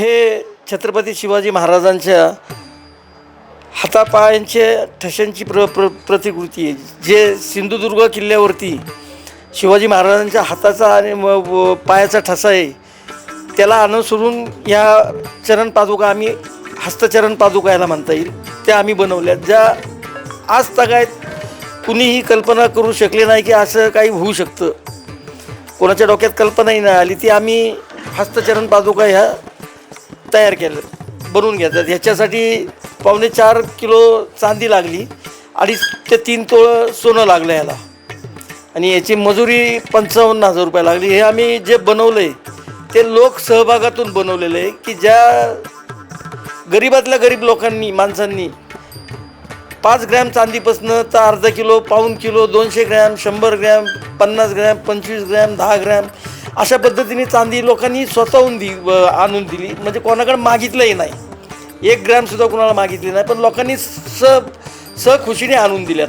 हे छत्रपती शिवाजी महाराजांच्या हातापायांच्या ठशांची प्र प्र प्रतिकृती आहे. जे सिंधुदुर्ग किल्ल्यावरती शिवाजी महाराजांच्या हाताचा आणि म- व पायाचा ठसा आहे त्याला अनुसरून या चरण पादुका आम्ही हस्तचरण पादुका याला म्हणता येईल त्या आम्ही बनवल्या. ज्या आज तगायत कुणीही कल्पना करू शकले नाही की असं काही होऊ शकतं. कोणाच्या डोक्यात कल्पनाही नाही आली. ती आम्ही हस्तचरण पादुका ह्या तयार केलं बनवून घेतात ह्याच्यासाठी पावणे चार किलो चांदी लागली अडीच ते तीन तोळं सोनं लागलं याला. आणि याची मजुरी पंचावन्न हजार रुपये लागली. हे आम्ही जे बनवलं आहे ते लोक सहभागातून बनवलेलं आहे की ज्या गरीबातल्या गरीब लोकांनी माणसांनी पाच ग्रॅम चांदीपासनं तर अर्धा किलो पाऊन किलो दोनशे ग्रॅम शंभर ग्रॅम पन्नास ग्रॅम पंचवीस ग्रॅम दहा ग्रॅम अशा पद्धतीने चांदी लोकांनी स्वतःहून दि आणून दिली. म्हणजे कोणाकडे मागितलंही नाही. एक ग्रॅमसुद्धा कोणाला मागितली नाही. पण लोकांनी स सखुशीने आणून दिल्यात.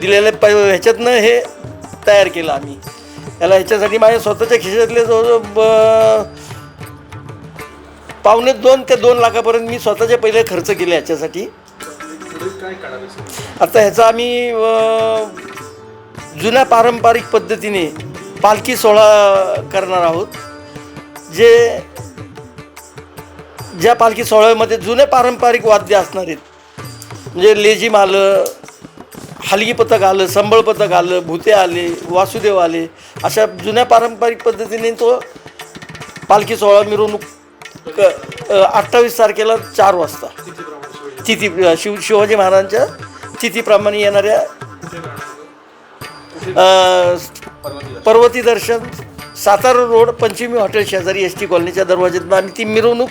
दिलेल्या प ह्याच्यातनं हे तयार केलं आम्ही. याला ह्याच्यासाठी माझ्या स्वतःच्या खिशातले जवळजवळ ब- पावणे दोन ते दोन लाखापर्यंत मी स्वतःचे पहिले खर्च केले ह्याच्यासाठी. आता ह्याचा आम्ही जुन्या पारंपरिक पद्धतीने पालखी सोहळा करणार आहोत. जे ज्या पालखी सोहळ्यामध्ये जुने पारंपरिक वाद्य असणार आहेत. म्हणजे लेझिम आलं हलगी पथक आलं संबळ पथक आलं भूते आले वासुदेव आले अशा जुन्या पारंपरिक पद्धतीने तो पालखी सोहळा मिरवणूक अठ्ठावीस तारखेला चार वाजता. तिथी शिव शिवाजी महाराजांच्या तिथीप्रमाणे येणाऱ्या पर्वती दर्शन. सातारा रोड पंचमी हॉटेल शेजारी एस टी कॉलनीच्या दरवाज्यातून आम्ही ती मिरवणूक.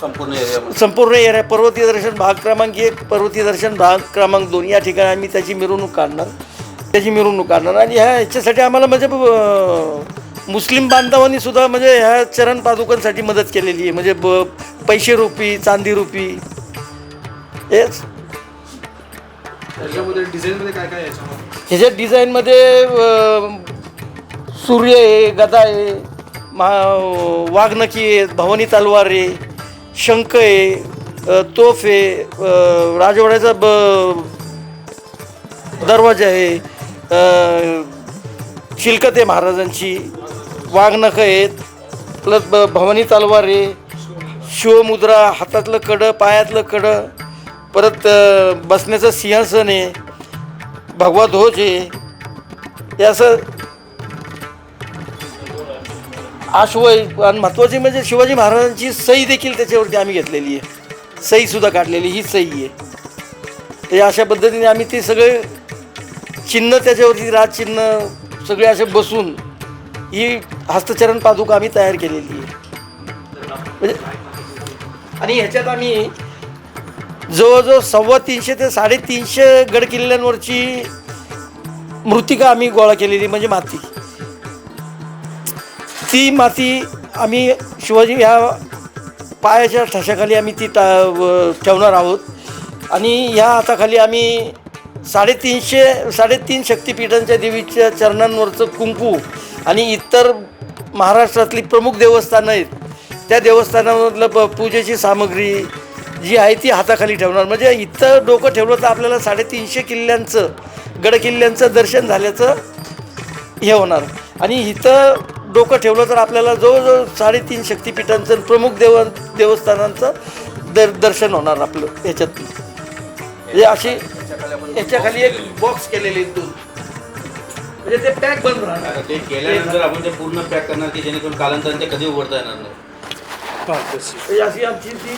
संपूर्ण संपूर्ण एरिया पर्वती दर्शन भाग क्रमांक एक पर्वती दर्शन भाग क्रमांक दोन. या ठिकाणी आम्ही त्याची मिरवणूक काढणार. त्याची मिरवणूक काढणार. आणि ह्या ह्याच्यासाठी आम्हाला म्हणजे मुस्लिम बांधवांनी सुद्धा म्हणजे ह्या चरण पादुकांसाठी मदत केलेली आहे. म्हणजे ब पैसे रुपी चांदी रुपी. हेच त्याच्यामध्ये डिझाईनमध्ये काय काय आहे याच्यामध्ये? ह्याच्या डिझाईनमध्ये अं, सूर्य आहे गदा आहे मा वाघनकी आहे भवानी तलवार आहे शंख आहे तोफ आहे राजवाड्याचा ब दरवाजा आहे अं, शिलकत आहे महाराजांची वाघनखं आहेत प्लस ब भवानी तलवार आहे शिवमुद्रा हातातलं कडं पायातलं कडं परत बसण्याचं सिंहासन आहे भगवा ध्वज आहे हे असं आश्वय आणि महत्त्वाची म्हणजे शिवाजी महाराजांची सही देखील त्याच्यावरती आम्ही घेतलेली आहे. सहीसुद्धा काढलेली ही सही आहे. ते अशा पद्धतीने आम्ही ते सगळे चिन्ह त्याच्यावरती राजचिन्ह सगळे असे बसून ही हस्तचरण पादुका आम्ही तयार केलेली आहे. म्हणजे आणि ह्याच्यात आम्ही जवळजवळ सव्वा तीनशे ते साडेतीनशे गड किल्ल्यांवरची मृतिका आम्ही गोळा केलेली म्हणजे माती. ती माती आम्ही शिवाजी ह्या पायाच्या ठशाखाली आम्ही ती टा व- ठेवणार आहोत. आणि ह्या हाताखाली आम्ही साडेतीनशे साडेतीन शक्तिपीठांच्या देवीच्या चरणांवरचं कुंकू आणि इतर महाराष्ट्रातली प्रमुख देवस्थानं आहेत. त्या देवस्थानामधलं प पूजेची सामग्री जी आहे ती हाताखाली ठेवणार. म्हणजे इथं डोकं ठेवलं तर आपल्याला साडेतीनशे किल्ल्यांचं गड किल्ल्यांचं दर्शन झाल्याचं हे होणार. आणि इथं डोकं ठेवलं तर आपल्याला जवळजवळ साडेतीन शक्तिपीठांचं प्रमुख देव देवस्थानांचं दर दर्शन होणार आपलं ह्याच्यात. म्हणजे अशी याच्या खाली एक बॉक्स केलेले दोन. म्हणजे ते पॅक बंद राहणार. आता ते केल्यानंतर आपण ते पूर्ण पॅक करणार की जेणेकरून कालांतराने ते कधी उघडता येणार नाही. हा म्हणजे अशी आमची ती